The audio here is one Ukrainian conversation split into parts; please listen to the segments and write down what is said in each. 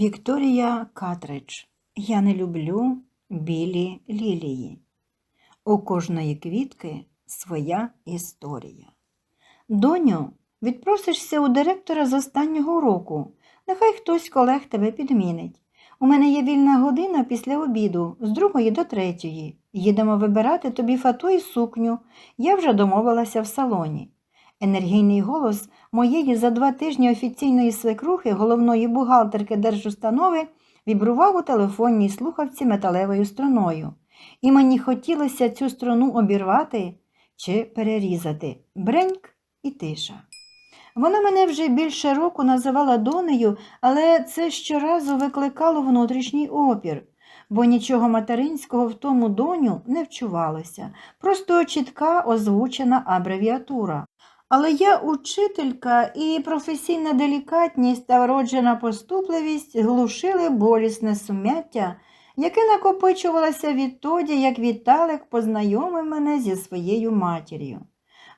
Вікторія Катридж. Я не люблю білі лілії. У кожної квітки своя історія. Доню, відпросишся у директора з останнього року. Нехай хтось колег тебе підмінить. У мене є вільна година після обіду, з другої до третьої. Їдемо вибирати тобі фату і сукню. Я вже домовилася в салоні. Енергійний голос моєї за два тижні офіційної свекрухи, головної бухгалтерки держустанови, вібрував у телефонній слухавці металевою струною. І мені хотілося цю струну обірвати чи перерізати. Бреньк і тиша. Вона мене вже більше року називала донею, але це щоразу викликало внутрішній опір, бо нічого материнського в тому доню не вчувалося, просто чітка озвучена абревіатура. Але я учителька і професійна делікатність та вроджена поступливість глушили болісне сум'яття, яке накопичувалося відтоді, як Віталик познайомив мене зі своєю матір'ю.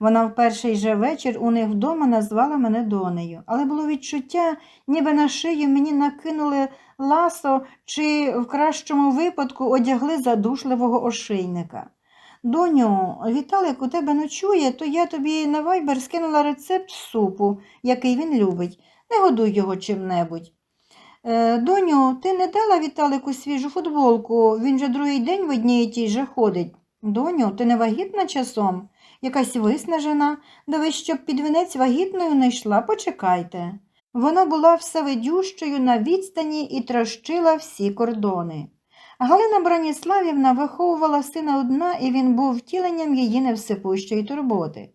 Вона в перший же вечір у них вдома назвала мене донею, але було відчуття, ніби на шию мені накинули ласо чи, в кращому випадку, одягли задушливого ошейника. Доню, Віталик у тебе ночує, то я тобі на вайбер скинула рецепт супу, який він любить. Не годуй його чим-небудь. Е, доню, ти не дала Віталику свіжу футболку, він же другий день в одній тій же ходить. Доню, ти не вагітна часом? Якась виснажена, дивись, щоб під вінець вагітною не йшла, почекайте. Вона була всевидющою на відстані і трощила всі кордони. Галина Браніславівна виховувала сина одна, і він був втіленням її невсипущої турботи.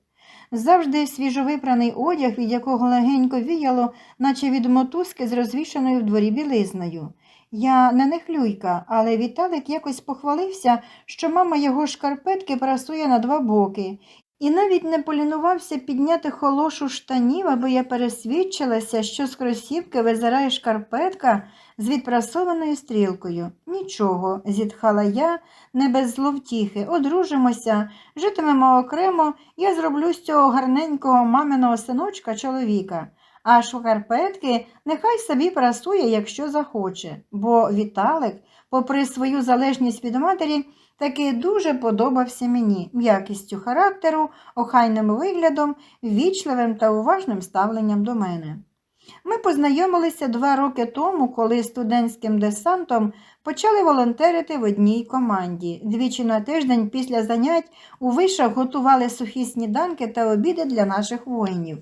Завжди свіжовипраний одяг, від якого легенько віяло, наче від мотузки з розвішаною в дворі білизною. Я не нехлюйка, але Віталик якось похвалився, що мама його шкарпетки прасує на два боки, і навіть не полінувався підняти холошу штанів, аби я пересвідчилася, що з кросівки визирає шкарпетка з відпрасованою стрілкою. Нічого, зітхала я, не без зловтіхи, одружимося, житимемо окремо, я зроблю з цього гарненького маминого синочка чоловіка. А шкарпетки нехай собі прасує, якщо захоче, бо Віталик, попри свою залежність від матері, таки дуже подобався мені м'якістю характеру, охайним виглядом, ввічливим та уважним ставленням до мене. Ми познайомилися два роки тому, коли студентським десантом почали волонтерити в одній команді. Двічі на тиждень після занять у вишах готували сухі сніданки та обіди для наших воїнів.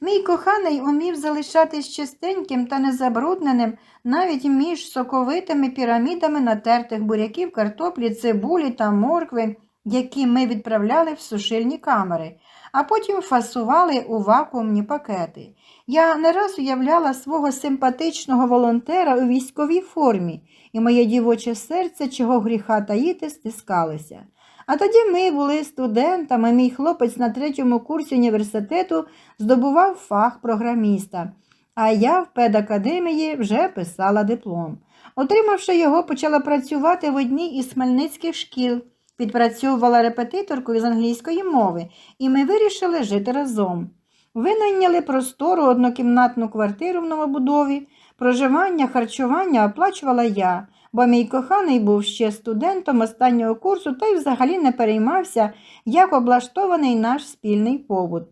Мій коханий умів залишатись чистеньким та незабрудненим навіть між соковитими пірамідами натертих буряків, картоплі, цибулі та моркви, які ми відправляли в сушильні камери, а потім фасували у вакуумні пакети. Я не раз уявляла свого симпатичного волонтера у військовій формі, і моє дівоче серце, чого гріха таїти, стискалося. А тоді ми були студентами, мій хлопець на третьому курсі університету здобував фах програміста, а я в педакадемії вже писала диплом. Отримавши його, почала працювати в одній із хмельницьких шкіл, підпрацьовувала репетиторкою з англійської мови, і ми вирішили жити разом. Винайняли простору однокімнатну квартиру в новобудові, проживання, харчування оплачувала я бо мій коханий був ще студентом останнього курсу та й взагалі не переймався, як облаштований наш спільний побут.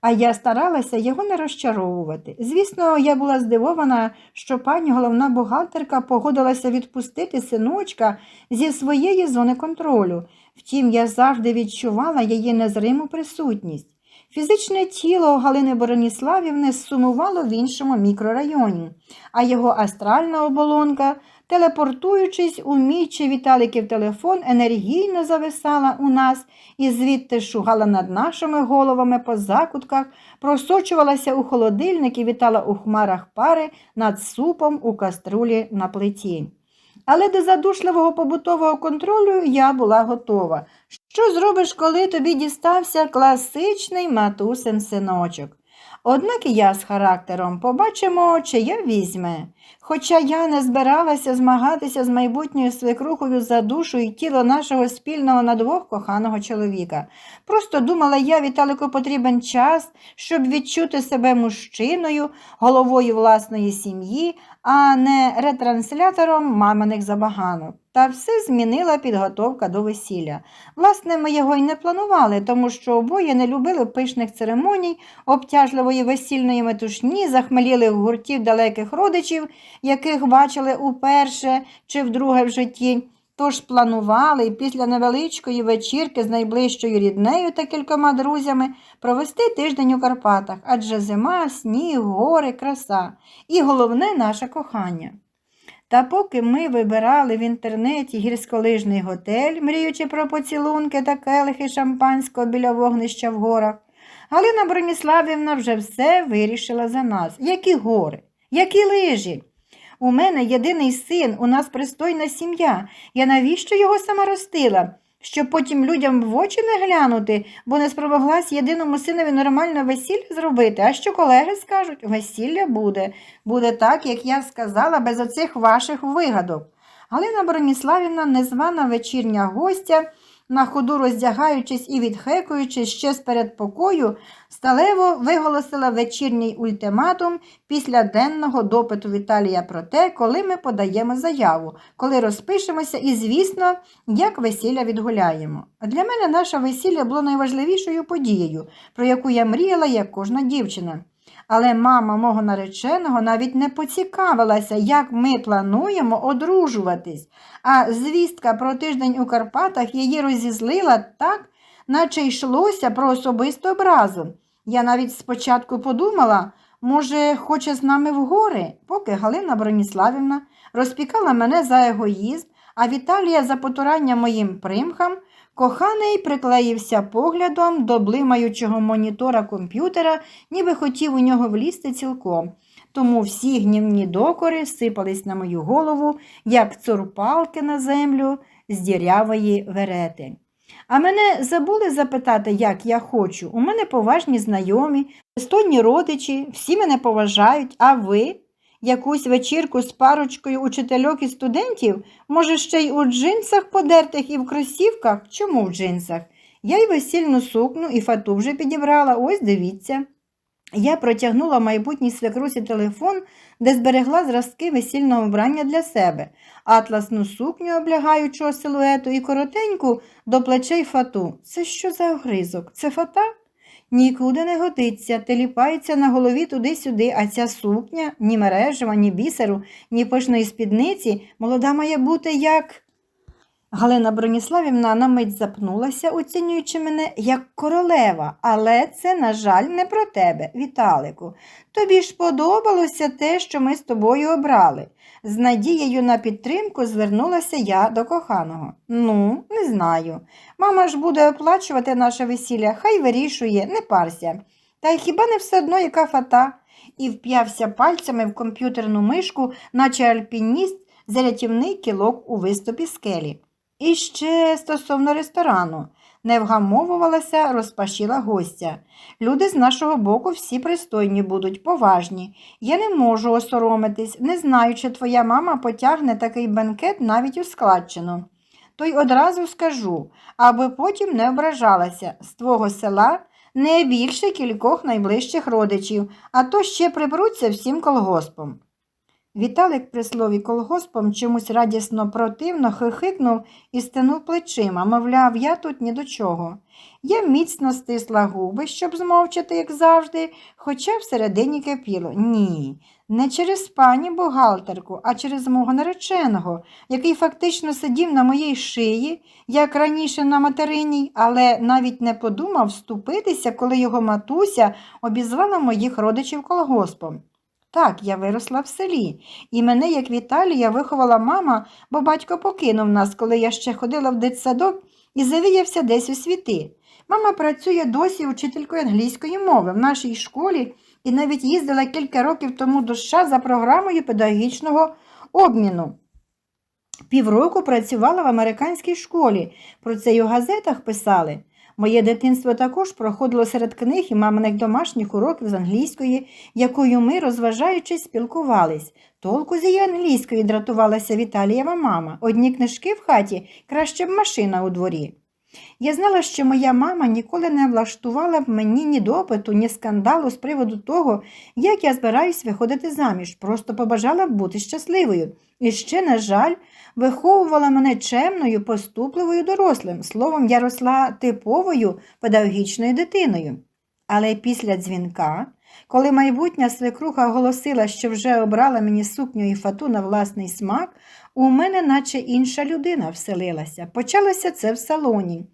А я старалася його не розчаровувати. Звісно, я була здивована, що пані головна бухгалтерка погодилася відпустити синочка зі своєї зони контролю. Втім, я завжди відчувала її незриму присутність. Фізичне тіло Галини Бороніславівни сумувало в іншому мікрорайоні, а його астральна оболонка телепортуючись у мій чи Віталиків телефон, енергійно зависала у нас і звідти шугала над нашими головами по закутках, просочувалася у холодильник і вітала у хмарах пари над супом у каструлі на плиті. Але до задушливого побутового контролю я була готова. Що зробиш, коли тобі дістався класичний матусин синочок? Однак і я з характером побачимо, чи я візьме. Хоча я не збиралася змагатися з майбутньою свекрухою за душу і тіло нашого спільного на двох коханого чоловіка. Просто думала, я Віталику потрібен час, щоб відчути себе мужчиною, головою власної сім'ї, а не ретранслятором маминих забаганок. Та все змінила підготовка до весілля. Власне, ми його й не планували, тому що обоє не любили пишних церемоній, обтяжливої весільної метушні, захмеліли в гуртів далеких родичів, яких бачили уперше чи вдруге в житті. Тож планували і після невеличкої вечірки з найближчою ріднею та кількома друзями провести тиждень у Карпатах, адже зима, сніг, гори, краса і головне наше кохання. Та поки ми вибирали в інтернеті гірськолижний готель, мріючи про поцілунки та келихи шампанського біля вогнища в горах, Галина Броніславівна вже все вирішила за нас. Які гори, які лижі. У мене єдиний син, у нас пристойна сім'я. Я навіщо його сама ростила? Щоб потім людям в очі не глянути, бо не спромоглась єдиному синові нормально весілля зробити. А що колеги скажуть? Весілля буде. Буде так, як я сказала, без оцих ваших вигадок. Галина Броніславівна, незвана вечірня гостя, на ходу роздягаючись і відхекуючись ще з передпокою, сталево виголосила вечірній ультиматум після денного допиту Віталія про те, коли ми подаємо заяву, коли розпишемося і, звісно, як весілля відгуляємо. А Для мене наше весілля було найважливішою подією, про яку я мріяла, як кожна дівчина. Але мама мого нареченого навіть не поцікавилася, як ми плануємо одружуватись, а звістка про тиждень у Карпатах її розізлила так, наче йшлося про особисту образу. Я навіть спочатку подумала, може, хоче з нами в гори, поки Галина Броніславівна розпікала мене за егоїзм, а Віталія за потурання моїм примхам, коханий приклеївся поглядом до блимаючого монітора комп'ютера, ніби хотів у нього влізти цілком. Тому всі гнівні докори сипались на мою голову, як цурпалки на землю з дірявої верети. А мене забули запитати, як я хочу. У мене поважні знайомі, пристойні родичі, всі мене поважають, а ви? Якусь вечірку з парочкою учительок і студентів, може, ще й у джинсах подертих і в кросівках? Чому в джинсах? Я й весільну сукню і фату вже підібрала, ось дивіться. Я протягнула майбутній свекрусі телефон, де зберегла зразки весільного вбрання для себе, атласну сукню облягаючого силуету і коротеньку до плечей фату. Це що за огризок? Це фата? Нікуди не годиться, теліпається на голові туди-сюди, а ця сукня ні мережева, ні бісеру, ні пишної спідниці молода має бути як. Галина Броніславівна на мить запнулася, оцінюючи мене як королева, але це, на жаль, не про тебе, Віталику. Тобі ж подобалося те, що ми з тобою обрали. З надією на підтримку звернулася я до коханого. Ну, не знаю. Мама ж буде оплачувати наше весілля, хай вирішує, не парся. Та й хіба не все одно яка фата? І вп'явся пальцями в комп'ютерну мишку, наче альпініст, за рятівний кілок у виступі скелі. І ще стосовно ресторану, не вгамовувалася, розпашіла гостя. Люди з нашого боку всі пристойні будуть, поважні. Я не можу осоромитись, не знаю, чи твоя мама потягне такий бенкет навіть у складчину. То й одразу скажу, аби потім не ображалася з твого села не більше кількох найближчих родичів, а то ще приберуться всім колгоспом. Віталик при слові колгоспом чомусь радісно противно хихикнув і стенув плечима, мовляв, я тут ні до чого. Я міцно стисла губи, щоб змовчати, як завжди, хоча всередині кипіло. Ні, не через пані бухгалтерку, а через мого нареченого, який фактично сидів на моїй шиї, як раніше на материній, але навіть не подумав вступитися, коли його матуся обізвала моїх родичів колгоспом. Так, я виросла в селі, і мене, як Віталія, виховала мама, бо батько покинув нас, коли я ще ходила в дитсадок і завіявся десь у світи. Мама працює досі учителькою англійської мови в нашій школі і навіть їздила кілька років тому до США за програмою педагогічного обміну. Півроку працювала в американській школі, про це й у газетах писали. Моє дитинство також проходило серед книг і маминих домашніх уроків з англійської, якою ми, розважаючись, спілкувались. Толку з її англійської дратувалася Віталієва мама. Одні книжки в хаті краще б машина у дворі. Я знала, що моя мама ніколи не влаштувала б мені ні допиту, ні скандалу з приводу того, як я збираюсь виходити заміж, просто побажала бути щасливою. І ще, на жаль, виховувала мене чемною, поступливою дорослим. Словом, я росла типовою педагогічною дитиною. Але після дзвінка, коли майбутня свекруха оголосила, що вже обрала мені сукню і фату на власний смак, у мене наче інша людина вселилася. Почалося це в салоні,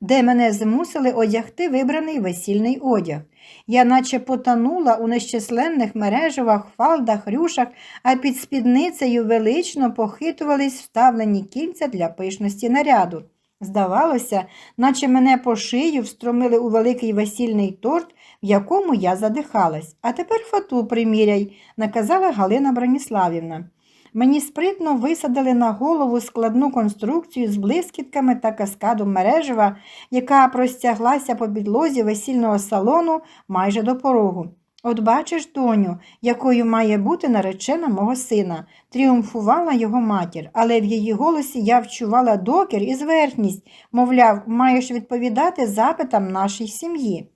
де мене змусили одягти вибраний весільний одяг. Я наче потонула у нещисленних мережевах, фалдах, рюшах, а під спідницею велично похитувались вставлені кільця для пишності наряду. Здавалося, наче мене по шию встромили у великий весільний торт, в якому я задихалась. А тепер фату приміряй, наказала Галина Броніславівна. Мені спритно висадили на голову складну конструкцію з блискітками та каскадом мережева, яка простяглася по підлозі весільного салону майже до порогу. От бачиш, доню, якою має бути наречена мого сина, тріумфувала його матір, але в її голосі я вчувала докір і зверхність, мовляв, маєш відповідати запитам нашій сім'ї.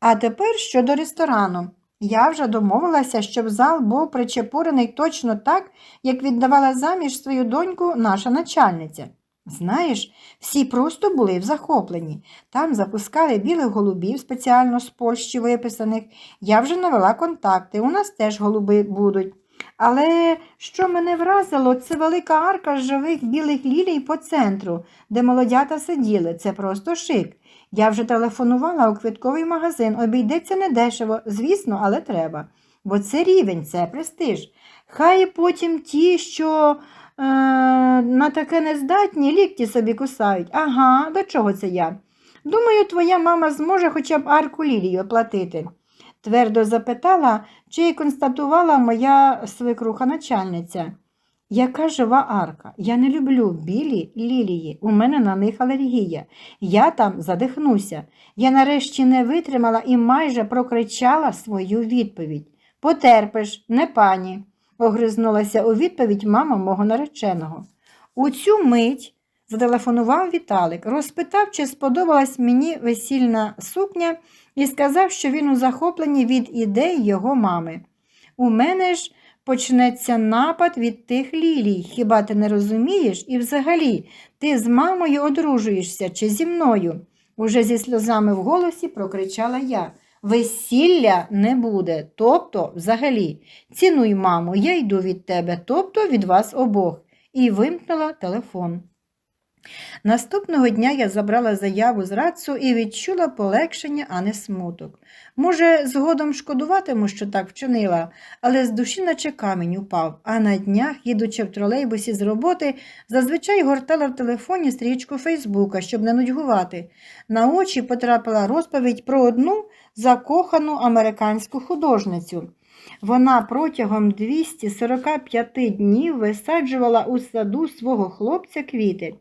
А тепер щодо ресторану. Я вже домовилася, щоб зал був причепурений точно так, як віддавала заміж свою доньку наша начальниця. Знаєш, всі просто були в захопленні. Там запускали білих голубів спеціально з Польщі виписаних. Я вже навела контакти, у нас теж голуби будуть. Але що мене вразило, це велика арка живих білих лілій по центру, де молодята сиділи. Це просто шик. Я вже телефонувала у квитковий магазин. Обійдеться недешево, звісно, але треба. Бо це рівень, це престиж. Хай потім ті, що на таке нездатні, лікті собі кусають. Ага, до чого це я? Думаю, твоя мама зможе хоча б арку лілії оплатити. Твердо запитала, чи й констатувала моя свекруха начальниця. Яка жива арка? Я не люблю білі лілії, у мене на них алергія. Я там задихнуся. Я нарешті не витримала і майже прокричала свою відповідь. Потерпиш, не пані, огризнулася у відповідь мама мого нареченого. У цю мить зателефонував Віталик, розпитав, чи сподобалась мені весільна сукня, і сказав, що він у захопленні від ідей його мами. У мене ж почнеться напад від тих лілій. Хіба ти не розумієш? І взагалі, ти з мамою одружуєшся чи зі мною? Уже зі сльозами в голосі прокричала я. Весілля не буде, тобто, взагалі, цінуй, мамо, я йду від тебе, тобто від вас обох, і вимкнула телефон. Наступного дня я забрала заяву з радцу і відчула полегшення, а не смуток. Може, згодом шкодуватиму, що так вчинила, але з душі наче камінь упав, а на днях, їдучи в тролейбусі з роботи, зазвичай гортала в телефоні стрічку Фейсбука, щоб не нудьгувати. На очі потрапила розповідь про одну закохану американську художницю. Вона протягом 245 днів висаджувала у саду свого хлопця квіти.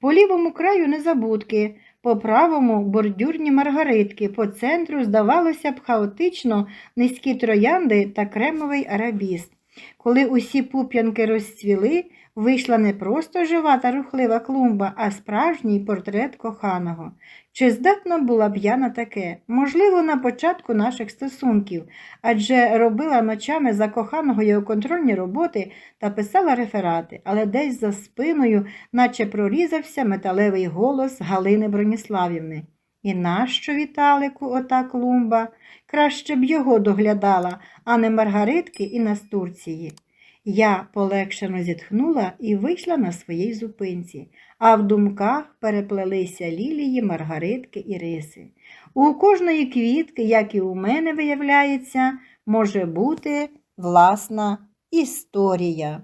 По лівому краю незабудки, по правому бордюрні маргаритки, по центру, здавалося б, хаотично низькі троянди та кремовий арабіст. Коли усі пуп'янки розцвіли, вийшла не просто жива та рухлива клумба, а справжній портрет коханого. Чи здатна була б я на таке? Можливо, на початку наших стосунків, адже робила ночами за коханого його контрольні роботи та писала реферати, але десь за спиною, наче прорізався металевий голос Галини Броніславівни. І нащо, Віталику, ота клумба? Краще б його доглядала, а не Маргаритки і Настурції. Я полегшено зітхнула і вийшла на своїй зупинці, а в думках переплелися лілії, маргаритки і риси. У кожної квітки, як і у мене виявляється, може бути власна історія.